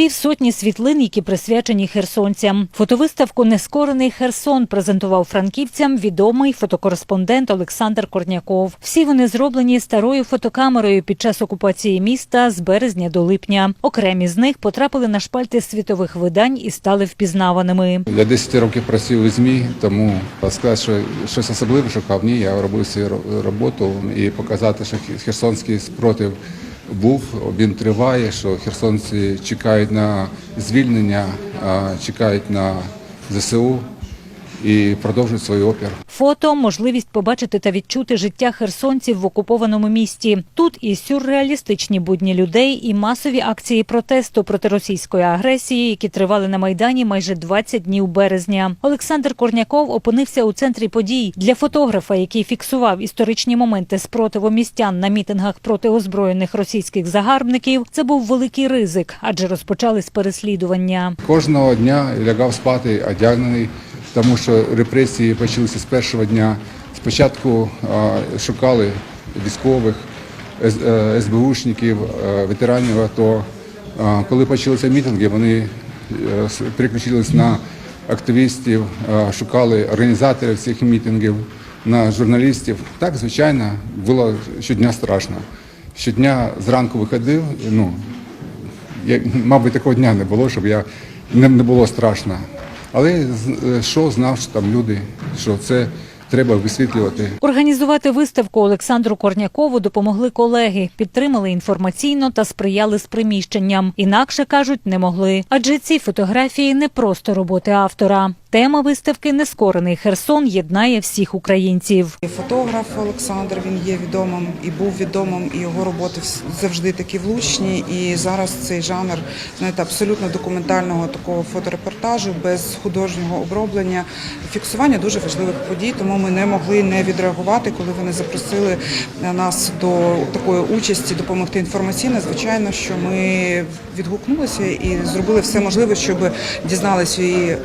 Півсотні світлин, які присвячені херсонцям. Фотовиставку Нескорений Херсон презентував франківцям відомий фотокореспондент Олександр Корняков. Всі вони зроблені старою фотокамерою під час окупації міста з березня до липня. Окремі з них потрапили на шпальти світових видань і стали впізнаваними. Я 10 років працюю у ЗМІ, тому сказати, що щось особливе шукав, ні, я робив свою ро- роботу і показати, що херсонський спротив був, він триває, що херсонці чекають на звільнення, чекають на ЗСУ і продовжують свій опір. Фото можливість побачити та відчути життя херсонців в окупованому місті. Тут і сюрреалістичні будні людей, і масові акції протесту проти російської агресії, які тривали на майдані майже 20 днів березня. Олександр Корняков опинився у центрі подій для фотографа, який фіксував історичні моменти спротиву містян на мітингах проти озброєних російських загарбників. Це був великий ризик, адже розпочались переслідування. Кожного дня лягав спати одягнений, тому що репресії почалися з першого дня. Спочатку шукали військових, е, СБУшників, е, ветеранів АТО. Коли почалися мітинги, вони е, переключились на активістів, е, шукали організаторів цих мітингів, на журналістів. Так, звичайно, було щодня страшно. Щодня зранку виходив, ну, я, мабуть, такого дня не було, щоб я не було страшно. Але е, що знав, там люди, що це треба висвітлювати. Організувати виставку Олександру Корнякову допомогли колеги, підтримали інформаційно та сприяли з приміщенням. Інакше кажуть, не могли. Адже ці фотографії не просто роботи автора. Тема виставки Нескорений Херсон єднає всіх українців. Фотограф Олександр він є відомим і був відомим, і його роботи завжди такі влучні. І зараз цей жанр знаєте, абсолютно документального такого фоторепортажу без художнього оброблення, фіксування дуже важливих подій. Тому ми не могли не відреагувати, коли вони запросили нас до такої участі, допомогти інформаційно. Звичайно, що ми відгукнулися і зробили все можливе, щоб дізналися і е,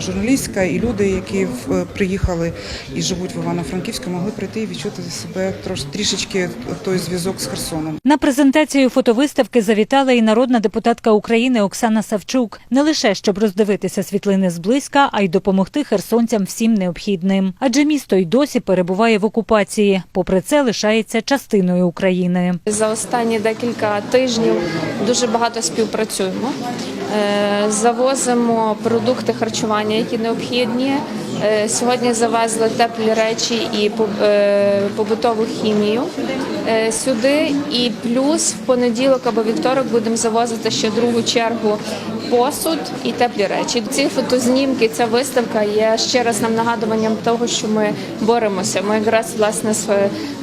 журналістська, і люди, які в- приїхали і живуть в Івано-Франківську, могли прийти і відчути за себе трош трішечки той зв'язок з Херсоном. На презентацію фотовиставки завітала і народна депутатка України Оксана Савчук. Не лише щоб роздивитися світлини зблизька, а й допомогти херсонцям всім необхідним. Адже місто й досі перебуває в окупації. Попри це, лишається частиною України. За останні декілька тижнів дуже багато співпрацюємо. Е, Завозимо продукти харчування, які необхідні. Е, Сьогодні завезли теплі речі і е, побутову хімію сюди. І плюс в понеділок або вівторок будемо завозити ще другу чергу посуд і теплі речі. Ці фотознімки, ця виставка є ще раз нам нагадуванням того, що ми боремося. Ми якраз власне з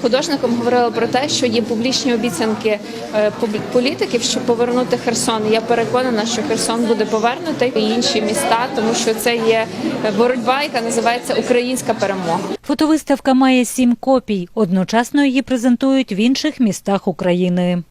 художником говорили про те, що є публічні обіцянки е, політиків, щоб повернути Херсон. Я переконана, що Херсон буде повернутий і інші міста, тому що це є боротьба, яка називається Українська перемога. Фотовиставка має сім копій. Одночасно її презентують в інших містах України.